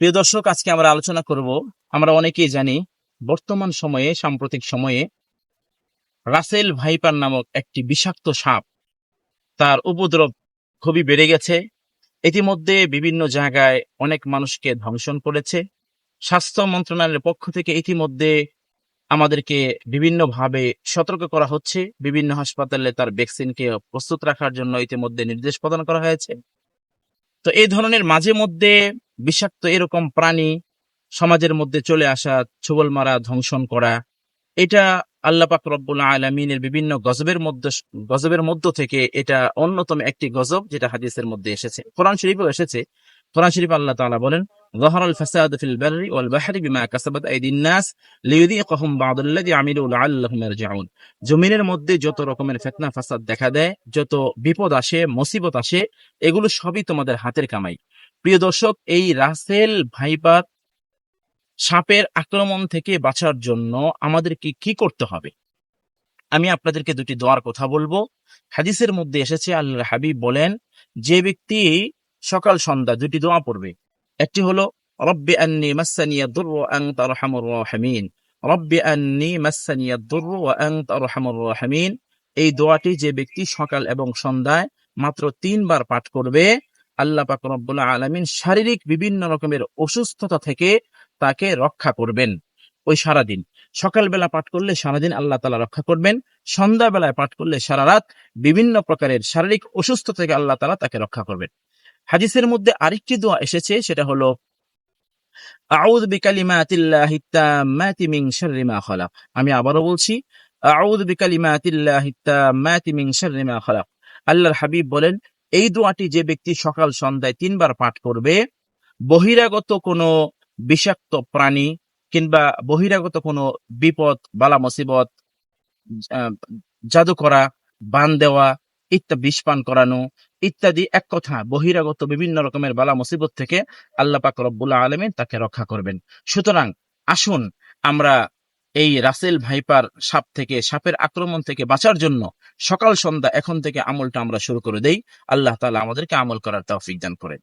প্রিয় দর্শক, আজকে আমরা আলোচনা করব, আমরা অনেকেই জানি, বর্তমান সময়ে, সাম্প্রতিক সময়ে, রাসেল ভাইপার নামক একটি বিষাক্ত সাপ, তার উপদ্রব খুবই বেড়ে গেছে। ইতিমধ্যে বিভিন্ন জায়গায় অনেক মানুষকে ধ্বংসন করেছে। স্বাস্থ্য মন্ত্রণালয়ের পক্ষ থেকে ইতিমধ্যে আমাদেরকে বিভিন্নভাবে সতর্ক করা হচ্ছে। বিভিন্ন হাসপাতালে তার ভ্যাকসিনকে প্রস্তুত রাখার জন্য ইতিমধ্যে নির্দেশ প্রদান করা হয়েছে। তো এই ধরনের মাঝে মধ্যে বিষাক্ত এরকম প্রাণী সমাজের মধ্যে চলে আসা, ছবল মারা, ধ্বংসন করা, এটা আল্লাহ পাক রব্বুল আলমিনের বিভিন্ন গজবের মধ্যে, গজবের মধ্য থেকে এটা অন্যতম একটি গজব যেটা হাদিসের মধ্যে এসেছে। কোরআন শরীফেও এসেছে কোরআন শরীফ আল্লাহ তাআলা বলেন ظهر الفساد في البر والبحر بما كسبت أيدي الناس লিউযীকাহুম বা'দাল্লাযী আমিলু লাআল্লাহুম ইয়ারজিউন জমিনের মধ্যে যত রকমের ফিতনা ফাসাদ দেখা দেয় যত বিপদ আসে মুসিবত আসে এগুলো সবই তোমাদের হাতের কামাই প্রিয় দর্শক এই রাসেল ভাইপার সাপের আক্রমণ থেকে বাঁচার জন্য আমাদেরকে কি করতে হবে আমি আপনাদেরকে দুটি দোয়ার কথা বলবো হাদিসের মধ্যে এসেছে আল্লাহ হাবিব বলেন যে ব্যক্তি সকাল সন্ধ্যা দুটি দোয়া পড়বে। একটি হলো, রব্বি আন্নি মাসানিয়া দুর আনতা আরহামুর রাহিমিন। রব্বি আন্নি মাসানিয়া দুর আনতা আরহামুর রাহিমিন। এই দোয়াটি যে ব্যক্তি সকাল এবং সন্ধ্যায় মাত্র তিনবার পাঠ করবে, আল্লাহ পাক রব্বুল আলামিন শারীরিক বিভিন্ন রকমের অসুস্থতা থেকে তাকে রক্ষা করবেন ওই সারাদিন। সকালবেলা পাঠ করলে সারাদিন আল্লাহ তালা রক্ষা করবেন। সন্ধ্যাবেলায় পাঠ করলে সারা রাত বিভিন্ন প্রকারের শারীরিক অসুস্থ থেকে আল্লাহ তালা তাকে রক্ষা করবেন। হাদিসের মধ্যে আরেকটি দোয়া এসেছে, সেটা হলো আউদ বিকালিমাতিল্লাহি তাম্মাতি মিন শাররি মা খালাক। আমি আবারও বলছি আউদ বিকালিমাতিল্লাহি তাম্মাতি মিন শাররি মা খালাক। আল্লাহর হাবিব বলেন, এই দোয়াটি যে ব্যক্তি সকাল সন্ধ্যায় তিনবার পাঠ করবে, বহিরাগত কোনো বিষাক্ত প্রাণী কিংবা বহিরাগত কোনো বিপদ বালা মুসিবত জাদু করা, বান দেওয়া ইত্যাদি বিষ পান করানো, ইত্যাদি এক কথা, বহিরাগত বিভিন্ন রকমের বালা মুসিবত থেকে আল্লাহ পাক রব্বুল্লাহ আলমিন তাকে রক্ষা করবেন। সুতরাং আসুন আমরা এই রাসেল ভাইপার সাপ থেকে, সাপের আক্রমণ থেকে বাঁচার জন্য সকাল সন্ধ্যা এখন থেকে আমলটা আমরা শুরু করে দেই। আল্লাহ তালা আমাদেরকে আমল করার তৌফিক দান করেন।